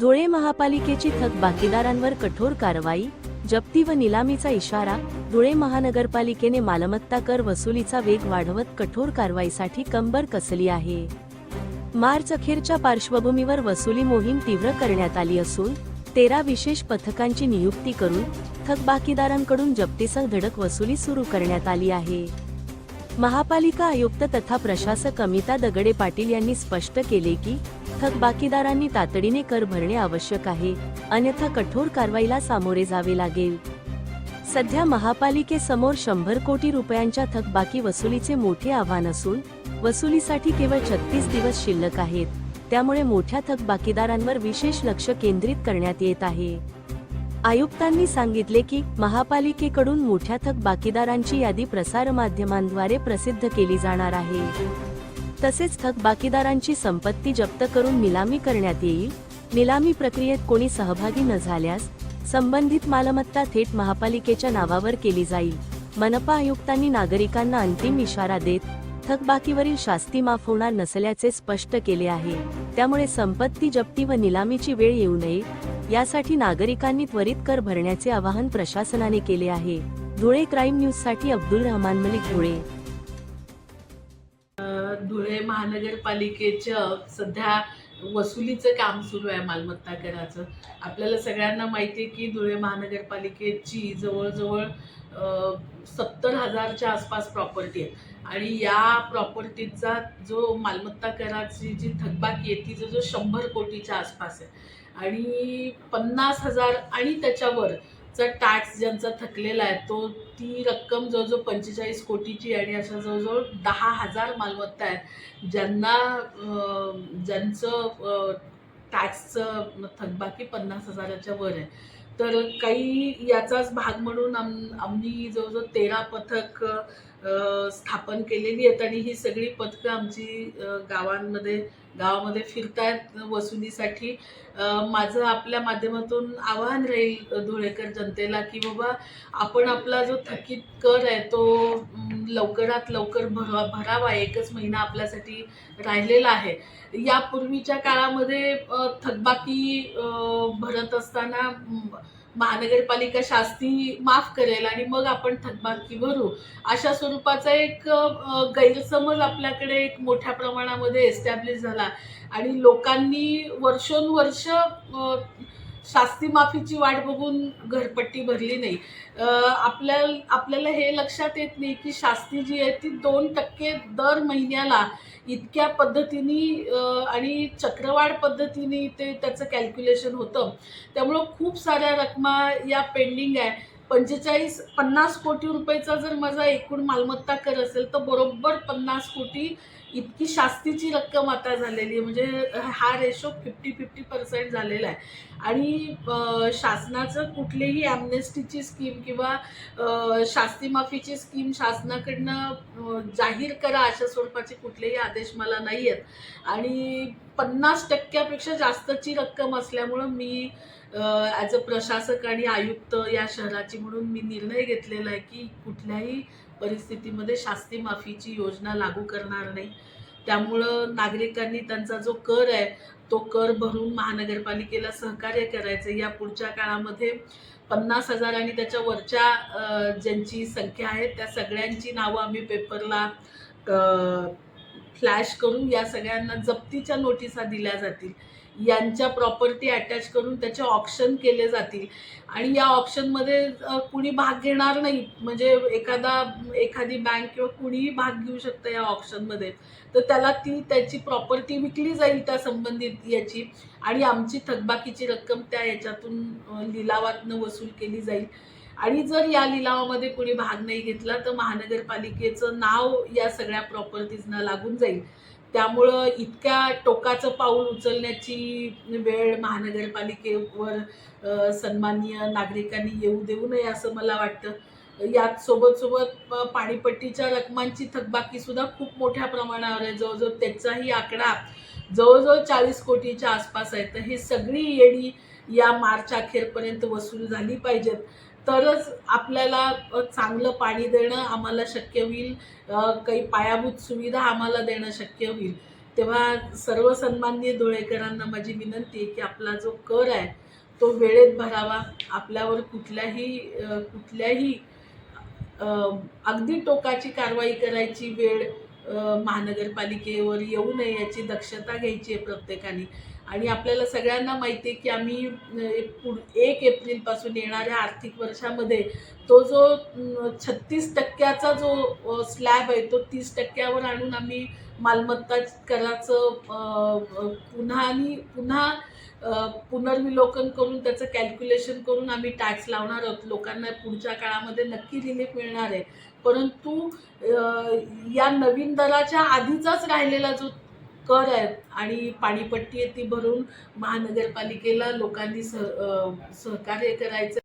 धुळे महापालिकेची थकबाकीदारांवर कठोर कारवाई जप्ती व निलामीचा इशारा धुळे महानगरपालिकेने मालमत्ता कर वसुलीचा वेग वाढवत कठोर कारवाईसाठी कंबर कसली आहे? मार्च अखेरच्या पार्श्वभूमीवर वसुली मोहीम तीव्र करण्यात आली असून तेरा विशेष पथकांची नियुक्ती करून थकबाकीदारांकडून जप्तीसह धडक वसुली सुरू करण्यात आली आहे. महापालिका आयुक्त तथा प्रशासक अमिता दगडे पाटील यांनी स्पष्ट केले की थकबाकीदारांनी तातडीने कर भरणे आवश्यक आहे. अन्यथा कठोर कारवाईला सामोरे जावे लागेल. सध्या महापालिकेसमोर शंभर कोटी रुपयांच्या थकबाकी वसुलीचे मोठे आव्हान असून वसुलीसाठी केवळ छत्तीस दिवस शिल्लक आहेत. त्यामुळे मोठ्या थकबाकीदारांवर विशेष लक्ष केंद्रित करण्यात येत आहे. आयुक्तांनी सांगितले की महापालिकेकडून मोठ्या थकबाकीदारांची यादी प्रसारमाध्यमांद्वारे प्रसिद्ध केली जाणार आहे. तसेच थकबाकीदारांची संपत्ती जप्त करून निलामी करण्यात येईल. निलामी प्रक्रियेत कोणी सहभागी न झाल्यास संबंधित मालमत्ता थेट महापालिकेच्या नावावर केली जाईल. मनपा आयुक्तांनी नागरिकांना अंतिम इशारा देत थकबाकीवरील शास्ती माफ होणार नसल्याचे स्पष्ट केले आहे. त्यामुळे संपत्ती जप्ती व निलामीची वेळ येऊ नये यासाठी नागरिकांनी त्वरित कर भरण्याचे आवाहन प्रशासनाने केले आहे. धुळे क्राईम न्यूजसाठी अब्दुल रहमान मलिक धुळे. महानगरपालिकेचं सध्या वसुलीचं काम सुरू आहे मालमत्ता कराचं आपल्याला सगळ्यांना माहिती आहे की धुळे महानगरपालिकेची जवळजवळ सत्तर हजारच्या आसपास प्रॉपर्टी आहे आणि या प्रॉपर्टीचा जो मालमत्ता कराची जी थकबाकी आहे ती जो शंभर कोटीच्या आसपास आहे. आणि पन्नास हजार आणि त्याच्यावर चा टॅक्स ज्यांचा थकलेला आहे तो ती रक्कम जवळजवळ पंचेचाळीस कोटीची आणि अशा जवळजवळ दहा हजार मालमत्ता आहेत. ज्यांना ज्यांचं टॅक्सचं थकबाकी पन्नास हजाराच्या वर आहे. तर काही याचाच भाग म्हणून आम आम्ही जवळजवळ तेरा पथक स्थापन केलेली आहेत आणि ही सगळी पथकं आमची गावांमध्ये गावामध्ये फिरतायत वसुलीसाठी. माझं आपल्या माध्यमातून आवाहन राहील धुळेकर जनतेला की बाबा आपण आपला जो थकीत कर आहे तो लवकरात लवकर भरा भरावा. एकच महिना आपल्यासाठी राहिलेला आहे. यापूर्वीच्या काळामध्ये थकबाकी भरत असताना महानगरपालिका शास्ती माफ करेल आणि मग आपण थकबाकी भरू. अशा स्वरूपाचा एक गैरसमज आपल्याकडे एक मोठ्या प्रमाणामध्ये एस्टॅब्लिश झाला. आणि लोकांनी वर्षोनवर्ष शास्ती माफीची वाट बघून घरपट्टी भरली नाही. आपल्या आपल्याला हे लक्षात येत नाही की शास्ती जी आहे ती दोन टक्के दर महिन्याला इतक्या पद्धतीने आणि चक्रवाढ पद्धतीने ते त्याचं कॅल्क्युलेशन होतं. त्यामुळं खूप साऱ्या रकमा या पेंडिंग आहे. पंचेचाळीस पन्नास कोटी रुपयेचा जर माझा एकूण मालमत्ता कर असेल तर बरोबर पन्नास कोटी इतकी शास्तीची रक्कम आता झालेली आहे. म्हणजे हा रेशो फिफ्टी फिफ्टी पर्सेंट झालेला आहे. आणि शासनाचं कुठलीही ॲमनेस्टीची स्कीम किंवा शास्तीमाफीची स्कीम शासनाकडनं जाहीर करा अशा स्वरूपाचे कुठलेही आदेश मला नाही आहेत आणि पन्नास टक्क्यापेक्षा जास्तची रक्कम असल्यामुळं मी ॲज अ प्रशासक आणि आयुक्त या शहराची म्हणून मी निर्णय घेतलेला आहे की कुठल्याही परिस्थितीमध्ये शास्ती माफीची योजना लागू करणार नाही. त्यामुळं नागरिकांनी त्यांचा जो कर आहे तो कर भरून महानगरपालिकेला सहकार्य करायचं या पुढच्या काळामध्ये पन्नास हजार आणि त्याच्या वरच्या ज्यांची संख्या आहे त्या सगळ्यांची नावं आम्ही पेपरला फ्लॅश करून या सगळ्यांना जप्तीच्या नोटिसा दिल्या जातील. यांच्या प्रॉपर्टी अटॅच करून त्याचे ऑप्शन केले जातील. आणि या ऑप्शनमध्ये कुणी भाग घेणार नाही. म्हणजे एखादा एखादी बँक किंवा कुणीही भाग घेऊ शकतं या ऑप्शनमध्ये तर त्याला ती त्याची प्रॉपर्टी विकली जाईल त्या संबंधित याची. आणि आमची थकबाकीची रक्कम त्या याच्यातून लिलावातनं वसूल केली जाईल. आणि जर या लिलावामध्ये कुणी भाग नाही घेतला तर महानगरपालिकेचं नाव या सगळ्या प्रॉपर्टीजना लागून जाईल. त्यामुळं इतक्या टोकाचं पाऊल उचलण्याची वेळ महानगरपालिकेवर सन्माननीय नागरिकांनी येऊ देऊ नये असं मला वाटतं. यात सोबत सोबत पाणीपट्टीच्या रकमांची थकबाकी सुद्धा खूप मोठ्या प्रमाणावर आहे. जवळजवळ त्याचाही आकडा जवळजवळ चाळीस कोटीच्या आसपास आहे. तर ही सगळी येणी या मार्च अखेरपर्यंत वसूल झाली पाहिजेत. तरच आपल्याला चांगलं पाणी देणं आम्हाला शक्य होईल. काही पायाभूत सुविधा आम्हाला देणं शक्य होईल. तेव्हा सर्व सन्माननीय धुळेकरांना माझी विनंती आहे की आपला जो कर आहे तो वेळेत भरावा. आपल्यावर कुठल्याही कुठल्याही अगदी टोकाची कारवाई करायची वेळ महानगरपालिकेवर येऊ नये याची दक्षता घ्यायची आहे प्रत्येकाने. आणि आपल्याला सगळ्यांना माहिती आहे की आम्ही पुढ- एक एप्रिलपासून येणाऱ्या आर्थिक वर्षामध्ये तो जो छत्तीस टक्क्याचा जो स्लॅब आहे तो तीस टक्क्यावर आणून आम्ही मालमत्ता कराचं पुन्हा आणि पुन्हा पुनर्विलोकन करून त्याचं कॅल्क्युलेशन करून आम्ही टॅक्स लावणार आहोत. लोकांना पुढच्या काळामध्ये नक्की रिलीफ मिळणार आहे. परंतु या नवीन दराच्या आधीचाच राहिलेला जो कर आहेत आणि पाणीपट्टी आहे ती भरून महानगरपालिकेला लोकांनी सह सहकार्य करायचं.